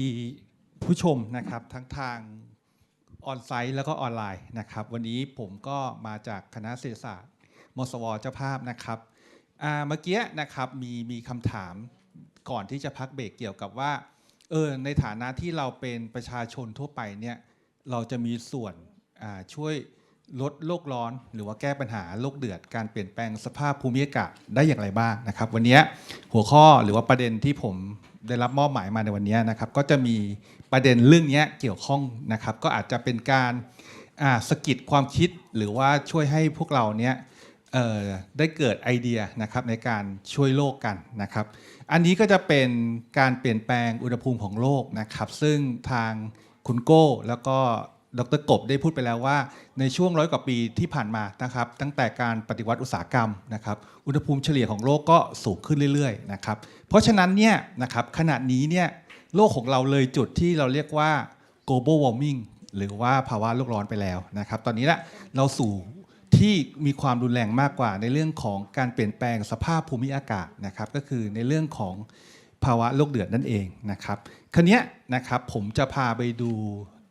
ดีผู้ชมนะครับทั้งทางออนไซต์แล้วก็ออนไลน์นะครับ วันนี้ผมก็มาจากคณะเศรษฐศาสตร์ มสวเจ้าภาพนะครับเมื่อกี้นะครับมีมีคำถามก่อนที่จะพักเบรกเกี่ยวกับว่าเออในฐานะที่เราเป็นประชาชนทั่วไปเนี่ยเราจะมีส่วนช่วย ลดโลกร้อน หรือว่าแก้ปัญหาโลกเดือดการเปลี่ยนแปลงสภาพภูมิอากาศได้อย่างไรบ้างนะครับ วันนี้หัวข้อหรือว่าประเด็นที่ผมได้รับมอบหมายมาในวันนี้นะครับ ก็จะมีประเด็นเรื่องนี้เกี่ยวข้องนะครับ ก็อาจจะเป็นการสะกิดความคิดหรือว่าช่วยให้พวกเราเนี้ยได้เกิดไอเดียนะครับในการช่วยโลกกันนะครับ อันนี้ก็จะเป็นการเปลี่ยนแปลงอุณหภูมิของโลกนะครับ ซึ่งทางคุณโก้แล้วก็ ดรกบได้พูดไปแล้วว่า ในช่วงร้อยกว่าปีที่ผ่านมานะครับ ตั้งแต่การปฏิวัติอุตสาหกรรมนะครับ อุณหภูมิเฉลี่ยของโลกก็สูงขึ้นเรื่อยๆนะครับ เพราะฉะนั้นเนี่ยนะครับขณะนี้เนี่ยโลกของเราเลยจุดที่เราเรียกว่า global warming หรือว่าภาวะโลกร้อนไปแล้วนะครับ ตอนนี้ละเราสู่ที่มีความรุนแรงมากกว่าในเรื่องของการเปลี่ยนแปลงสภาพภูมิอากาศนะครับ ก็คือในเรื่องของภาวะโลกเดือดนั่นเองนะครับคันนี้นะครับผมจะพาไปดู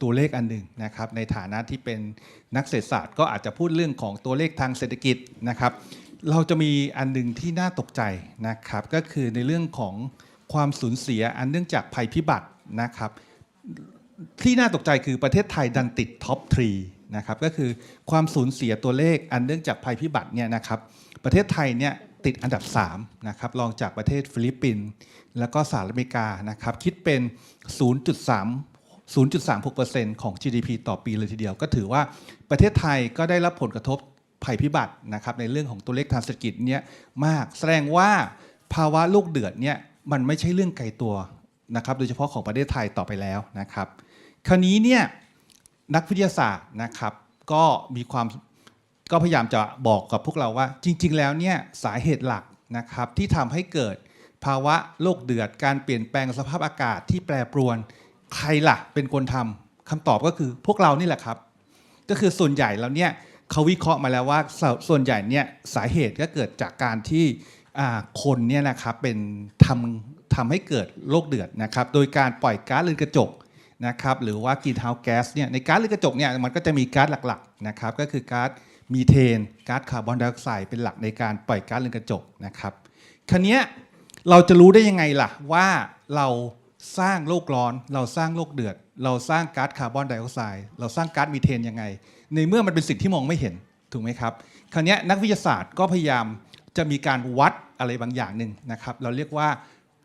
ตัวเลขอันหนึ่งนะครับในฐานะที่เป็นนักเศรษฐศาสตร์ ก็อาจจะพูดเรื่องของตัวเลขทางเศรษฐกิจนะครับ เราจะมีอันหนึ่งที่น่าตกใจนะครับก็คือในเรื่องของความสูญเสียอันเนื่องจากภัยพิบัตินะครับที่น่าตกใจคือประเทศไทยดันติดท็อปทรีนะครับก็คือความสูญเสียตัวเลขอันเนื่องจากภัยพิบัติเนี่ยนะครับประเทศไทยเนี่ยติดอันดับ3นะครับรองจากประเทศฟิลิปปินส์แล้วก็สหรัฐอเมริกานะครับคิดเป็น 0.3 0.36%ของ GDP ต่อปีเลยทีเดียว ก็ถือว่าประเทศไทยก็ได้รับผลกระทบภัยพิบัตินะครับในเรื่องของตัวเลขทางเศรษฐกิจเนี่ยมากแสดงว่าภาวะโลกเดือดเนี่ยมันไม่ใช่เรื่องไกลตัวนะครับโดยเฉพาะของประเทศไทยต่อไปแล้วนะครับ คราวนี้เนี่ยนักวิทยาศาสตร์นะครับก็มีความก็พยายามจะบอกกับพวกเราว่า จริง ๆ แล้วเนี่ยสาเหตุหลักนะครับที่ทำให้เกิดภาวะโลกเดือดการเปลี่ยนแปลงสภาพอากาศที่แปรปรวน ใครล่ะเป็นคนทำคำตอบก็คือพวกเรานี่แหละครับ ก็คือส่วนใหญ่แล้วเนี่ยเขาวิเคราะห์มาแล้วว่าส่วนใหญ่เนี่ยสาเหตุก็เกิดจากการที่คนเนี่ยนะครับเป็นทำทำให้เกิดโลกเดือดนะครับ โดยการปล่อยก๊าซเรือนกระจกนะครับหรือว่ากีนเฮาแก๊สเนี่ยในก๊าซเรือนกระจกเนี่ยมันก็จะมีก๊าซหลักๆนะครับก็คือก๊าซมีเทนก๊าซคาร์บอนไดออกไซด์เป็นหลักในการปล่อยก๊าซเรือนกระจกนะครับคราวเนี้เราจะรู้ได้ยังไงล่ะว่าเรา สร้างโลกร้อน เราสร้างโลกเดือด เราสร้างก๊าซคาร์บอนไดออกไซด์เราสร้างก๊าซมีเทนยังไง ในเมื่อมันเป็นสิ่งที่มองไม่เห็นถูกไหมครับคราวนี้นักวิทยาศาสตร์ก็พยายามจะมีการวัดอะไรบางอย่างหนึ่งนะครับ เราเรียกว่า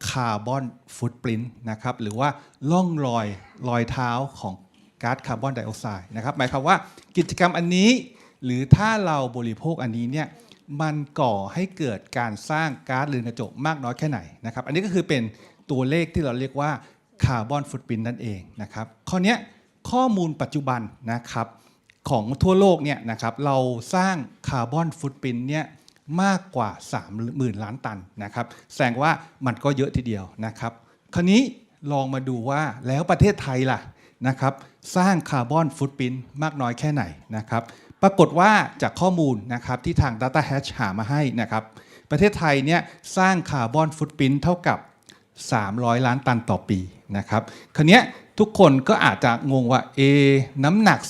คาร์บอนฟุตปรินต์นะครับหรือว่าล่องรอยรอยเท้าของก๊าซคาร์บอนไดออกไซด์นะครับหมายความว่ากิจกรรมอันนี้หรือถ้าเราบริโภคอันนี้เนี่ยมันก่อให้เกิดการสร้างก๊าซเรือนกระจกมากน้อยแค่ไหนนะครับ อันนี้ก็คือเป็น ตัวเลขที่เราเรียกว่าคาร์บอนฟุตปรินนั่นเองนะครับข้อเนี้ยข้อมูลปัจจุบันนะครับของทั่วโลกเนี่ยนะครับเราสร้างคาร์บอนฟุตปรินเนี่ยมากกว่า 30,000 ล้านตันนะครับแสดงว่ามันก็เยอะทีเดียวนะครับ คราวนี้ลองมาดูว่าแล้วประเทศไทยล่ะนะครับสร้างคาร์บอนฟุตปรินมากน้อยแค่ไหนนะครับปรากฏว่าจากข้อมูลนะครับที่ทาง Data Hatch หามาให้นะครับประเทศไทยเนี่ยสร้างคาร์บอนฟุตปรินเท่ากับ 300 ล้านตันต่อปีนะครับคราวเนี้ทุกคนก็อาจจะงงว่าเอน้ำหนัก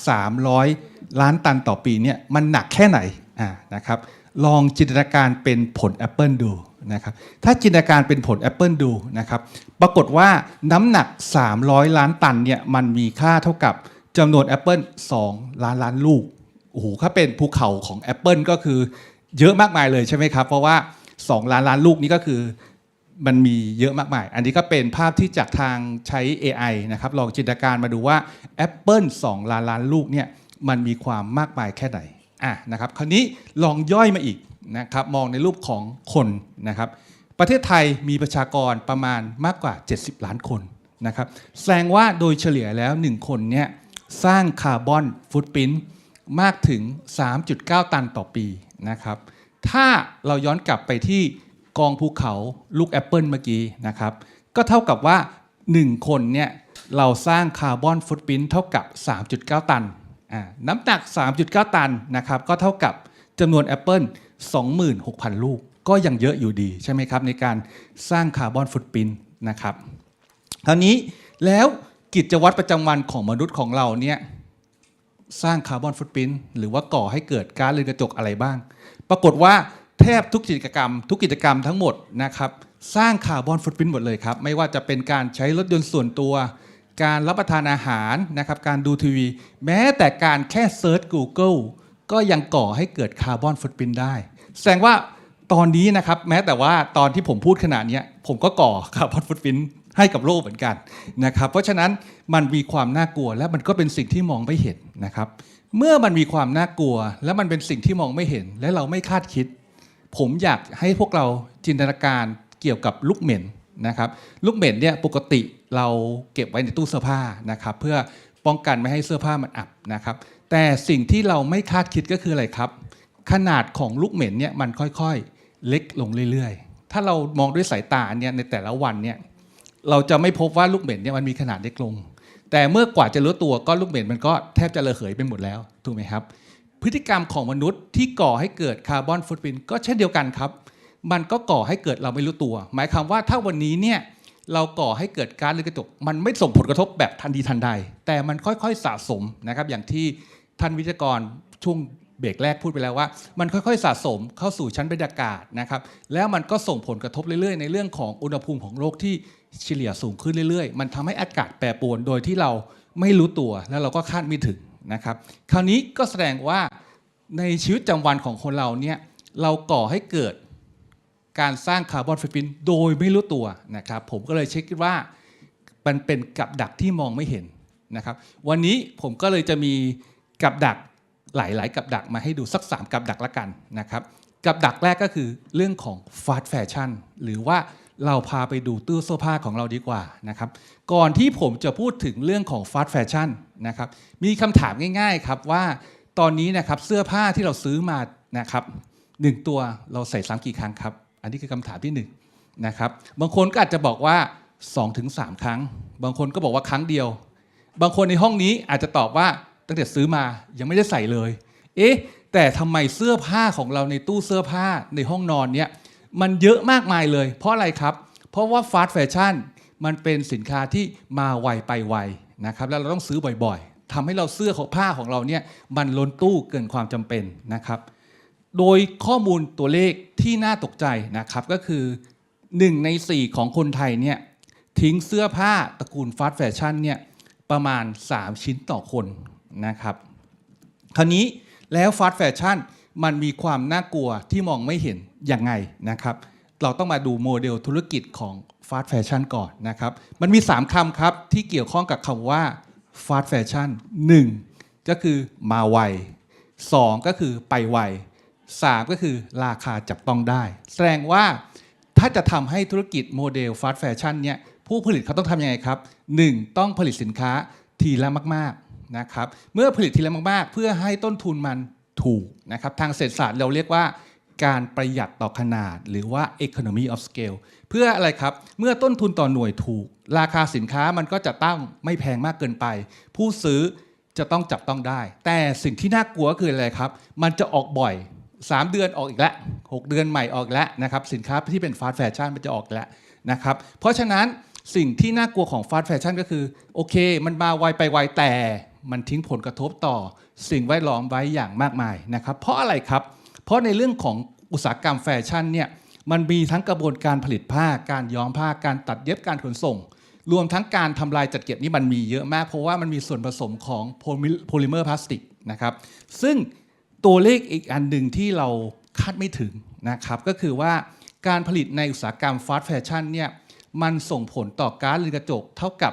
300 ล้านตันต่อปีเนี่ยมันหนักแค่ไหนอ่านะครับลองจินตนาการเป็นผลแอปเปิลดูนะครับถ้าจินตนาการเป็นผลแอปเปิลดูนะครับปรากฏว่าน้ำหนัก 300 ล้านตันเนี่ยมันมีค่าเท่ากับจำนวนแอปเปิล2ล้านล้านลูกโอ้โหถ้าเป็นภูเขาของ Apple ก็คือเยอะมากมายเลยใช่ไหมครับ เพราะว่า 2 ล้านล้านลูกนี้ก็คือ มันมีเยอะมากมาย อันนี้ก็เป็นภาพที่จากทางใช้ AI นะครับ ลองจินตนาการมาดูว่า Apple 2 ล้านล้านลูกเนี่ยมันมีความมากมายแค่ไหนอะนะครับคราวนี้ลองย่อยมาอีกนะครับมองในรูปของคนนะครับ ประเทศไทยมีประชากรประมาณมากกว่า 70 ล้านคนนะครับแสดงว่าโดยเฉลี่ยแล้ว 1 คนเนี่ยสร้างคาร์บอนฟุตปรินมากถึง 3.9 ตันต่อปีนะครับ ถ้าเราย้อนกลับไปที่ กองภูเขาลูกแอปเปิลเมื่อกี้นะครับ ก็เท่ากับว่า 1 คนเนี่ยเราสร้างคาร์บอนฟุตปรินเท่ากับ 3.9 ตันอ่าน้ำหนัก 3.9 ตันนะครับก็เท่ากับจำนวนแอปเปิล26,000 ลูก ก็ยังเยอะอยู่ดีใช่ไหมครับในการสร้างคาร์บอนฟุตปรินนะครับคราวนี้แล้วกิจวัตรประจำวันของมนุษย์ของเราเนี่ยสร้างคาร์บอนฟุตปรินหรือว่าก่อให้เกิดก๊าซเรือนกระจกอะไรบ้าง ปรากฏว่า แทบทุกกิจกรรม ทุกกิจกรรมทั้งหมดนะครับสร้างคาร์บอนฟุตปรินหมดเลยครับ ไม่ว่าจะเป็นการใช้รถยนต์ส่วนตัว การรับประทานอาหารนะครับการดูทีวี แม้แต่การแค่เซิร์ช Google ก็ยังก่อให้เกิดคาร์บอนฟุตปรินได้ แสดงว่าตอนนี้นะครับแม้แต่ว่าตอนที่ผมพูดขนาดนี้ผมก็ก่อคาร์บอนฟุตปรินให้กับโลกเหมือนกันนะครับเพราะฉะนั้นมันมีความน่ากลัวและมันก็เป็นสิ่งที่มองไม่เห็นนะครับ เมื่อมันมีความน่ากลัว และมันเป็นสิ่งที่มองไม่เห็น และเราไม่คาดคิด ผมอยากให้พวกเราจินตนาการเกี่ยวกับลูกเหม็นนะครับลูกเหม็นเนี่ยปกติเราเก็บไว้ในตู้เสื้อผ้านะครับเพื่อป้องกันไม่ให้เสื้อผ้ามันอับนะครับแต่สิ่งที่เราไม่คาดคิดก็คืออะไรครับ ขนาดของลูกเหม็นเนี่ยมันค่อยๆ เล็กลงเรื่อยๆ ถ้าเรามองด้วยสายตาเนี่ยในแต่ละวันเนี่ยเราจะไม่พบว่าลูกเหม็นเนี่ยมันมีขนาดเล็กลง แต่เมื่อกว่าจะรู้ตัวก็ลูกเหม็นมันก็แทบจะระเหยไปหมดแล้วถูกไหมครับ พฤติกรรมของมนุษย์ที่ก่อให้เกิดคาร์บอนฟุตปรินก็เช่นเดียวกันครับ มันก็ก่อให้เกิดเราไม่รู้ตัว หมายความว่าถ้าวันนี้เนี่ยเราก่อให้เกิดกาซเรือนกระจก มันไม่ส่งผลกระทบแบบทันทีทันใด แต่มันค่อยๆสะสมนะครับ อย่างที่ท่านวิทยากรช่วงเบรกแรกพูดไปแล้วว่า มันค่อยๆสะสมเข้าสู่ชั้นบรรยากาศนะครับ แล้วมันก็ส่งผลกระทบเรื่อยๆ ในเรื่องของอุณหภูมิของโลกที่เฉลี่ยสูงขึ้นเรื่อยๆ มันทำให้อากาศแปรปรวนโดยที่เราไม่รู้ตัวแล้วเราก็คาดไม่ถึง นะครับ คราวนี้ก็แสดงว่าในชีวิตประจำวันของคนเราเนี่ยเราก่อให้เกิดการสร้างคาร์บอนฟุตปรินโดยไม่รู้ตัวนะครับ ผมก็เลยเช็คว่ามันเป็นกับดักที่มองไม่เห็นนะครับ วันนี้ผมก็เลยจะมีกับดักหลาย ๆ กับดักมาให้ดูสัก 3 กับดักละกันนะครับ กับดักแรกก็คือเรื่องของฟาสต์แฟชั่นหรือว่า เราพาไปดูตู้เสื้อผ้าของเราดีกว่านะครับก่อนที่ผมจะพูดถึงเรื่องของฟาสต์แฟชั่นนะครับมีคำถามง่าย ๆ ครับว่าตอนนี้นะครับเสื้อผ้าที่เราซื้อมานะครับหนึ่งตัวเราใส่ซ้ำกี่ครั้งครับ อันนี้คือคำถามที่หนึ่งนะครับบางคนก็อาจจะบอกว่า 2-3 ครั้ง บางคนก็บอกว่าครั้งเดียว บางคนในห้องนี้อาจจะตอบว่าตั้งแต่ซื้อมายังไม่ได้ใส่เลย เอ๊ะแต่ทำไมเสื้อผ้าของเราในตู้เสื้อผ้าในห้องนอนเนี่ย มันเยอะมากมายเลย เพราะอะไรครับ เพราะว่าฟาสต์แฟชั่นมันเป็นสินค้าที่มาไวไปไวนะครับแล้วเราต้องซื้อบ่อยๆทำให้เราเสื้อของผ้าของเราเนี่ยมันล้นตู้เกินความจำเป็นนะครับ โดยข้อมูลตัวเลขที่น่าตกใจนะครับก็คือ 1 ใน 4 ของคนไทยเนี่ยทิ้งเสื้อผ้าตระกูลฟาสต์แฟชั่นเนี่ยประมาณ 3 ชิ้นต่อคนนะครับ คราวนี้แล้วฟาสต์แฟชั่น มันมีความน่ากลัวที่มองไม่เห็นยังไงนะครับ เราต้องมาดูโมเดลธุรกิจของฟาสต์แฟชั่นก่อนนะครับ มันมี 3คำครับที่เกี่ยวข้องกับคำว่าฟาสต์แฟชั่น1ก็คือมาไว 2 ก็คือไปไว 3 ก็คือราคาจับต้องได้ แสดงว่าถ้าจะทำให้ธุรกิจโมเดลฟาสต์แฟชั่นเนี่ยผู้ผลิตเขาต้องทำยังไงครับ 1. ต้องผลิตสินค้าทีละมาก ๆนะครับ เมื่อผลิตทีละมาก ๆ เพื่อให้ต้นทุนมัน ถูกนะครับทางเศรษฐศาสตร์เราเรียกว่าการประหยัดต่อขนาดหรือว่า economy of scale เพื่ออะไรครับ เมื่อต้นทุนต่อหน่วยถูก ราคาสินค้ามันก็จะตั้งไม่แพงมากเกินไป ผู้ซื้อจะต้องจับต้องได้ แต่สิ่งที่น่ากลัวคืออะไรครับ มันจะออกบ่อย 3 เดือนออกอีกแล้ว 6 เดือนใหม่ออกแล้วนะครับสินค้าที่เป็นฟาสต์แฟชั่นมันจะออกอีกแล้วนะครับเพราะฉะนั้นสิ่งที่น่ากลัวของฟาสต์แฟชั่นก็คือโอเค มันมาไวไปไวแต่ มันทิ้งผลกระทบต่อสิ่งแวดล้อมไว้อย่างมากมายนะครับ เพราะอะไรครับ เพราะในเรื่องของอุตสาหกรรมแฟชั่นเนี่ยมันมีทั้งกระบวนการผลิตผ้า การย้อมผ้า การตัดเย็บการขนส่ง รวมทั้งการทำลายจัดเก็บนี่มันมีเยอะมาก เพราะว่ามันมีส่วนผสมของโพลิเมอร์พลาสติกนะครับ ซึ่งตัวเลขอีกอันหนึ่งที่เราคาดไม่ถึงนะครับก็คือว่าการผลิตในอุตสาหกรรมฟาสต์แฟชั่นเนี่ยมันส่งผลต่อก๊าซเรือนกระจกเท่ากับ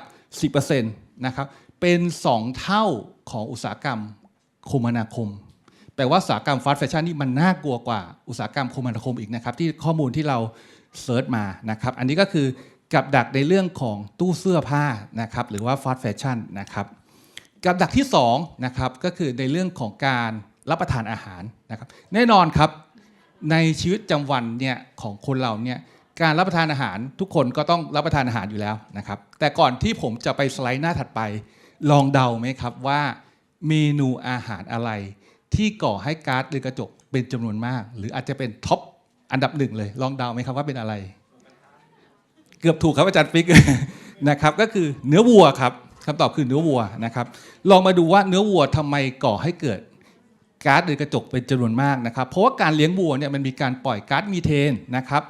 10%นะครับ เป็น 2 เท่าของอุตสาหกรรมคมนาคม แปลว่าอุตสาหกรรมฟาสต์แฟชั่นนี่มันน่ากลัวกว่าอุตสาหกรรมคมนาคมอีกนะครับที่ข้อมูลที่เราเซิร์ชมานะครับอันนี้ก็คือกับดักในเรื่องของตู้เสื้อผ้านะครับหรือว่าฟาสต์แฟชั่นนะครับกับดักที่2นะครับก็คือในเรื่องของการรับประทานอาหารนะครับแน่นอนครับในชีวิตประจำวันเนี่ยของคนเราเนี่ยการรับประทานอาหารทุกคนก็ต้องรับประทานอาหารอยู่แล้วนะครับแต่ก่อนที่ผมจะไปสไลด์หน้าถัดไป ลองเดาไหมครับว่าเมนูอาหารอะไร ที่ก่อให้ก๊าซเรือนกระจกเป็นจำนวนมาก หรืออาจจะเป็นท็อปอันดับหนึ่งเลย ลองเดาไหมครับว่าเป็นอะไร เกือบถูกครับอาจารย์ฟิกนะครับ ก็คือเนื้อวัวครับคำตอบคือเนื้อวัวนะครับ ลองมาดูว่าเนื้อวัวทำไมก่อให้เกิดก๊าซเรือนกระจกเป็นจำนวนมากนะครับ เพราะว่าการเลี้ยงวัวเนี่ยมันมีการปล่อยก๊าซมีเทนนะครับ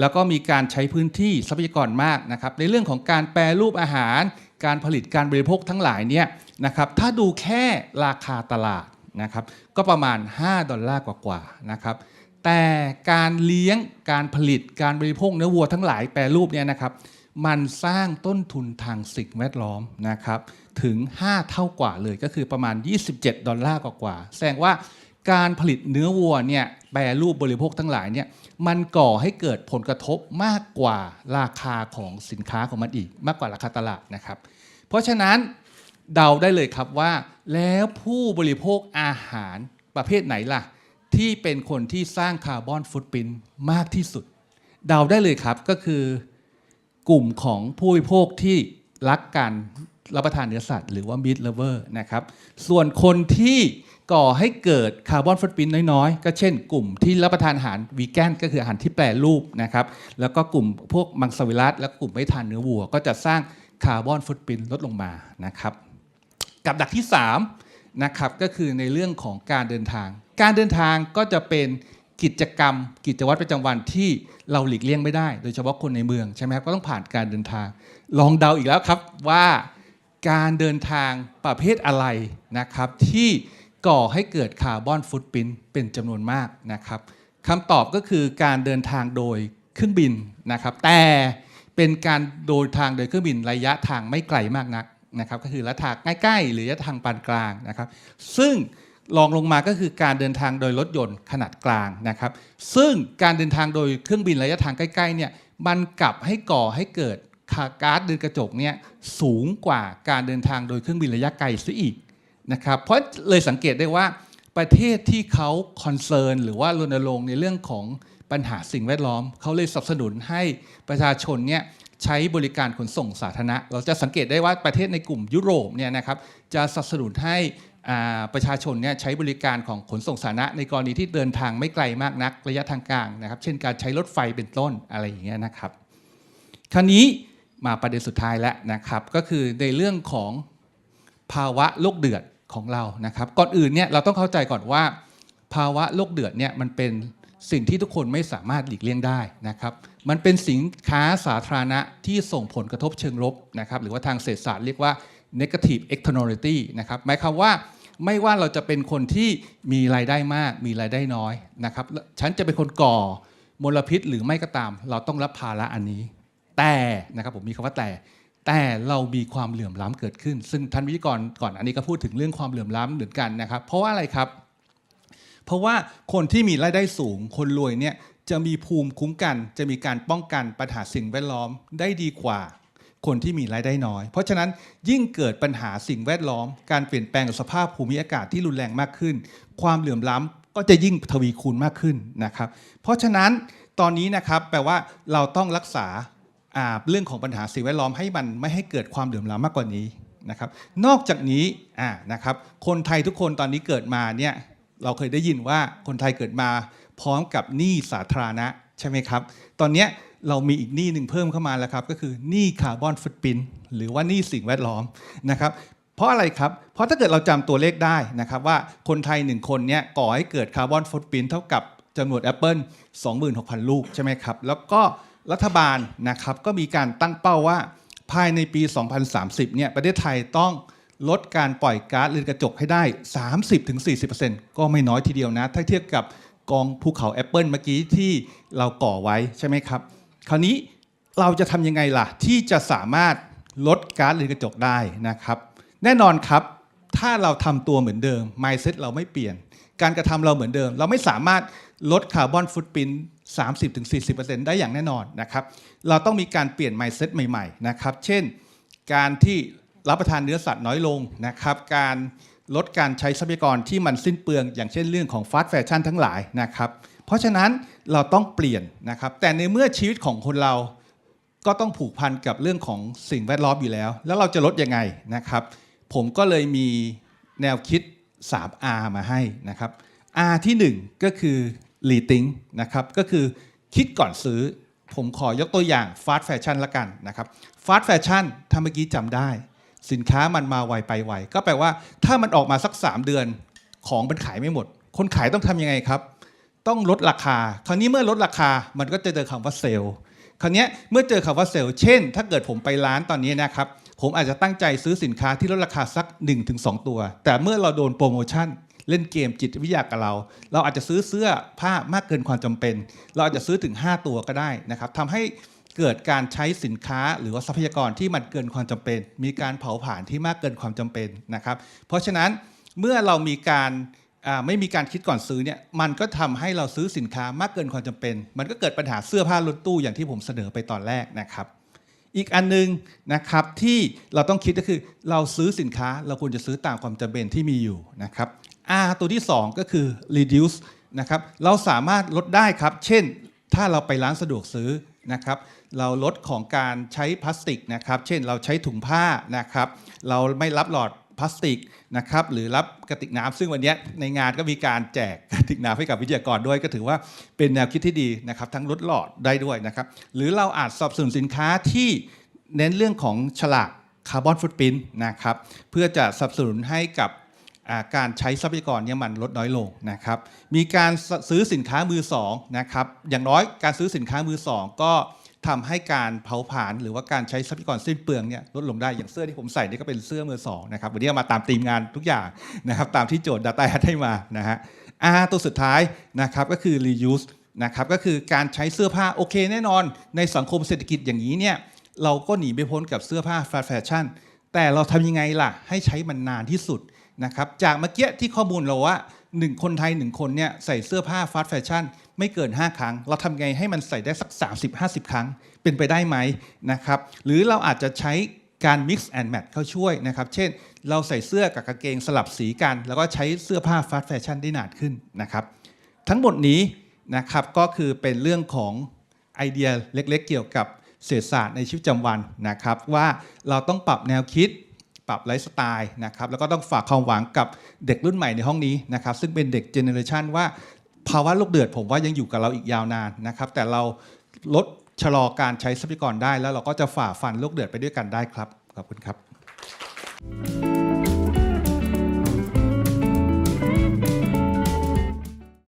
แล้วก็มีการใช้พื้นที่ทรัพยากรมากนะครับในเรื่องของการแปรรูปอาหาร การผลิตการบริโภคทั้งหลายเนี่ยนะครับถ้าดูแค่ราคาตลาดนะครับก็ประมาณ 5 ดอลลาร์กว่าๆนะครับแต่การเลี้ยงการผลิตการบริโภคเนื้อวัวทั้งหลายแปรรูปเนี่ยนะครับมันสร้างต้นทุนทางสิ่งแวดล้อมนะครับถึง 5 เท่ากว่าเลยก็คือประมาณ 27 ดอลลาร์กว่าๆแสดงว่าการผลิตเนื้อวัวเนี่ย แปรรูปบริโภคทั้งหลายเนี่ยมันก่อให้เกิดผลกระทบมากกว่าราคาของสินค้าของมันอีก มากกว่าราคาตลาดนะครับ เพราะฉะนั้นเดาได้เลยครับว่า แล้วผู้บริโภคอาหารประเภทไหนล่ะ ที่เป็นคนที่สร้างคาร์บอนฟุตปรินมากที่สุด เดาได้เลยครับก็คือกลุ่มของผู้บริโภคที่รักการรับประทานเนื้อสัตว์หรือว่า meat lover นะครับ ส่วนคนที่ ก่อให้เกิดคาร์บอนฟุตปรินน้อยๆ ก็เช่นกลุ่มที่รับประทานอาหารวีแกนก็คืออาหารที่แปรรูปนะครับ แล้วก็กลุ่มพวกมังสวิรัตและกลุ่มไม่ทานเนื้อวัว ก็จะสร้างคาร์บอนฟุตปรินลดลงมานะครับ กับดักที่3นะครับก็คือในเรื่องของการเดินทาง การเดินทางก็จะเป็นกิจกรรม กิจวัตรประจำวันที่เราหลีกเลี่ยงไม่ได้ โดยเฉพาะคนในเมืองใช่ไหมครับก็ต้องผ่านการเดินทาง ลองเดาอีกแล้วครับว่าการเดินทางประเภทอะไรนะครับที่ ก่อให้เกิดคาร์บอนฟุตปรินเป็นจำนวนมากนะครับคำตอบก็คือการเดินทางโดยเครื่องบินนะครับ แต่เป็นการโดยทางโดยเครื่องบินระยะทางไม่ไกลมากนักนะครับก็คือระยะทางใกล้ๆหรือระยะทางปานกลางนะครับ ซึ่งรองลงมาก็คือการเดินทางโดยรถยนต์ขนาดกลางนะครับ ซึ่งการเดินทางโดยเครื่องบินระยะทางใกล้ๆเนี่ยมันกลับให้ก่อให้เกิดคาก๊าซเรือนกระจกเนี่ยสูงกว่าการเดินทางโดยเครื่องบินระยะไกลซะอีก นะครับเพราะเลยสังเกตได้ว่าประเทศที่เขาคอนเซิร์นหรือว่ารณรงค์ในเรื่องของปัญหาสิ่งแวดล้อม เขาเลยสนับสนุนให้ประชาชนเนี่ยใช้บริการขนส่งสาธารณะ เราจะสังเกตได้ว่าประเทศในกลุ่มยุโรปเนี่ยนะครับจะสนับสนุนให้ประชาชนเนี่ยใช้บริการของขนส่งสาธารณะ ในกรณีที่เดินทางไม่ไกลมากนักระยะทางกลางนะครับ เช่นการใช้รถไฟเป็นต้นอะไรอย่างเงี้ยนะครับ คราวนี้มาประเด็นสุดท้ายแล้วนะครับ ก็คือในเรื่องของภาวะโลกเดือด ของเรานะครับ ก่อนอื่นเนี่ยเราต้องเข้าใจก่อนว่า ภาวะโลกเดือดเนี่ยมันเป็นสิ่งที่ทุกคนไม่สามารถหลีกเลี่ยงได้นะครับ มันเป็นสินค้าสาธารณะที่ส่งผลกระทบเชิงลบนะครับหรือว่าทางเศรษฐศาสตร์เรียกว่า negative externality นะครับหมายความว่าไม่ว่าเราจะเป็นคนที่มีรายได้มาก มีรายได้น้อยนะครับ ฉันจะเป็นคนก่อมลพิษหรือไม่ก็ตาม เราต้องรับภาระอันนี้ แต่นะครับผมมีคำว่าแต่ แต่เรามีความเหลื่อมล้ำเกิดขึ้น ซึ่งท่านวิทยกรก่อนอันนี้ก็พูดถึงเรื่องความเหลื่อมล้ำเหมือนกันนะครับ เพราะว่าอะไรครับ เพราะว่าคนที่มีรายได้สูง คนรวยเนี่ยจะมีภูมิคุ้มกัน จะมีการป้องกันปัญหาสิ่งแวดล้อมได้ดีกว่า คนที่มีรายได้น้อย เพราะฉะนั้นยิ่งเกิดปัญหาสิ่งแวดล้อม การเปลี่ยนแปลงสภาพภูมิอากาศที่รุนแรงมากขึ้น ความเหลื่อมล้ำก็จะยิ่งทวีคูณมากขึ้นนะครับ เพราะฉะนั้นตอนนี้นะครับแปลว่าเราต้องรักษา เรื่องของปัญหาสิ่งแวดล้อมให้มันไม่ให้เกิดความเหลื่อมล้ำมากกว่านี้นะครับนอกจากนี้นะครับคนไทยทุกคนตอนนี้เกิดมาเนี่ยเราเคยได้ยินว่าคนไทยเกิดมาพร้อมกับหนี้สาธารณะใช่ไหมครับ ตอนนี้เรามีอีกหนี้หนึ่งเพิ่มเข้ามาแล้วครับ ก็คือหนี้คาร์บอนฟุตปินหรือว่าหนี้สิ่งแวดล้อมนะครับเพราะอะไรครับ เพราะถ้าเกิดเราจำตัวเลขได้นะครับว่าคนไทยหนึ่งคนเนี่ยก่อให้เกิดคาร์บอนฟุตปินเท่ากับจำนวน Apple 26,000 ลูกใช่ไหมครับแล้วก็ รัฐบาลนะครับก็มีการตั้งเป้าว่าภายในปี 2030 เนี่ยประเทศไทยต้องลดการปล่อยก๊าซเรือนกระจกให้ได้ 30-40%ก็ไม่น้อยทีเดียวนะ ถ้าเทียบกับกองภูเขาแอปเปิลเมื่อกี้ที่เราก่อไว้ใช่ไหมครับ คราวนี้เราจะทำยังไงล่ะ ที่จะสามารถลดก๊าซเรือนกระจกได้นะครับ แน่นอนครับ ถ้าเราทำตัวเหมือนเดิม mindset เราไม่เปลี่ยน การกระทำเราเหมือนเดิม เราไม่สามารถลดคาร์บอนฟุตปรินท์30-40%ได้อย่างแน่นอนนะครับ เราต้องมีการเปลี่ยน mindset ใหม่ๆนะครับ เช่น การที่รับประทานเนื้อสัตว์น้อยลงนะครับ การลดการใช้ทรัพยากรที่มันสิ้นเปลือง อย่างเช่นเรื่องของฟาสต์แฟชั่นทั้งหลายนะครับ เพราะฉะนั้นเราต้องเปลี่ยนนะครับ แต่ในเมื่อชีวิตของคนเราก็ต้องผูกพันกับเรื่องของสิ่งแวดล้อมอยู่แล้ว แล้วเราจะลดยังไงนะครับ ผมก็เลยมีแนวคิด 3R มาให้นะครับ R ที่ 1 ก็คือ rethink นะครับก็คือคิดก่อนซื้อ ผมขอยกตัวอย่างฟาสต์แฟชั่นละกันนะครับฟาสต์แฟชั่นถ้าเมื่อกี้จำได้ สินค้ามันมาไวไปไว ก็แปลว่าถ้ามันออกมาสัก 3 เดือนของมันขายไม่หมด คนขายต้องทำยังไงครับ ต้องลดราคา คราวนี้เมื่อลดราคามันก็จะเจอคำว่าเซลล์คราวนี้เมื่อเจอคำว่าเซลล์เช่น ถ้าเกิดผมไปร้านตอนนี้นะครับ ผมอาจจะตั้งใจซื้อสินค้าที่ลดราคาสัก 1-2 ตัว แต่เมื่อเราโดนโปรโมชั่นเล่นเกมจิตวิทยากับเรา เราอาจจะซื้อเสื้อผ้ามากเกินความจำเป็น เราอาจจะซื้อถึง 5 ตัวก็ได้นะครับทำให้เกิดการใช้สินค้าหรือว่าทรัพยากรที่มันเกินความจำเป็น มีการเผาผลาญที่มากเกินความจำเป็นนะครับ เพราะฉะนั้นเมื่อเรามีการไม่มีการคิดก่อนซื้อเนี่ยมันก็ทำให้เราซื้อสินค้ามากเกินความจำเป็น มันก็เกิดปัญหาเสื้อผ้าล้นตู้อย่างที่ผมเสนอไปตอนแรกนะครับ อีกอันหนึงนะครับที่เราต้องคิดก็คือเราซื้อสินค้าเราควรจะซื้อตามความจำเป็นที่มีอยู่นะครับ R ตัวที่ 2 ก็คือ reduce นะครับเราสามารถลดได้ครับ เช่น ถ้าเราไปร้านสะดวกซื้อนะครับเราลดของการใช้พลาสติกนะครับ เช่นเราใช้ถุงผ้านะครับ เราไม่รับหลอด พลาสติกนะครับหรือรับกระติกน้ำซึ่งวันนี้ในงานก็มีการแจกกระติกน้ำให้กับวิทยากรด้วย ก็ถือว่าเป็นแนวคิดที่ดีนะครับทั้งลดหลอดได้ด้วยนะครับหรือเราอาจสนับสนุนสินค้าที่เน้นเรื่องของฉลากคาร์บอนฟุตปรินนะครับเพื่อจะสนับสนุนให้กับการใช้ทรัพยากรเนี่ยมันลดน้อยลงนะครับมีการซซื้อสินค้ามือสองนะครับอย่างน้อยการซื้อสินค้ามือสองก็ ทำให้การเผาผลาญหรือว่าการใช้ทรัพยากรสิ้นเปลืองเนี่ยลดลงได้อย่างเสื้อที่ผมใส่นี่ก็เป็นเสื้อมือสองนะครับวันนี้มาตามทีมงานทุกอย่างนะครับตามที่โจทย์ Data ให้มานะฮะอ่าตัวสุดท้ายนะครับก็คือ reuse นะครับก็คือการใช้เสื้อผ้าโอเคแน่นอน ในสังคมเศรษฐกิจอย่างนี้เนี่ยเราก็หนีไม่พ้นกับเสื้อผ้าฟาสต์แฟชั่น แต่เราทำยังไงล่ะ ให้ใช้มันนานที่สุดนะครับจากเมื่อกี้ที่ข้อมูลเราว่า 1คนไทย1คนเนี่ยใส่เสื้อผ้าฟาสต์แฟชั่นไม่เกิน 5 ครั้ง เราทำไงให้มันใส่ได้สัก 30-50 ครั้ง เป็นไปได้ไหมนะครับหรือเราอาจจะใช้การ mix and match เข้าช่วยนะครับ เช่น เราใส่เสื้อกับกางเกงสลับสีกัน แล้วก็ใช้เสื้อผ้าฟาสต์แฟชั่นได้นานขึ้นนะครับ ทั้งหมดนี้นะครับก็คือเป็นเรื่องของไอเดียเล็กๆ เกี่ยวกับเศรษฐศาสตร์ในชีวิตประจำวันนะครับ ว่าเราต้องปรับแนวคิด ปรับไลฟ์สไตล์นะครับแล้วก็ต้องฝากความหวังกับเด็กรุ่นใหม่ในห้องนี้นะครับซึ่งเป็นเด็กเจเนอเรชันว่าภาวะโลกเดือดผมว่ายังอยู่กับเราอีกยาวนานนะครับแต่เราลดชะลอการใช้ทรัพยากรได้ แล้วเราก็จะฝ่าฟันโลกเดือดไปด้วยกันได้ครับขอบคุณครับ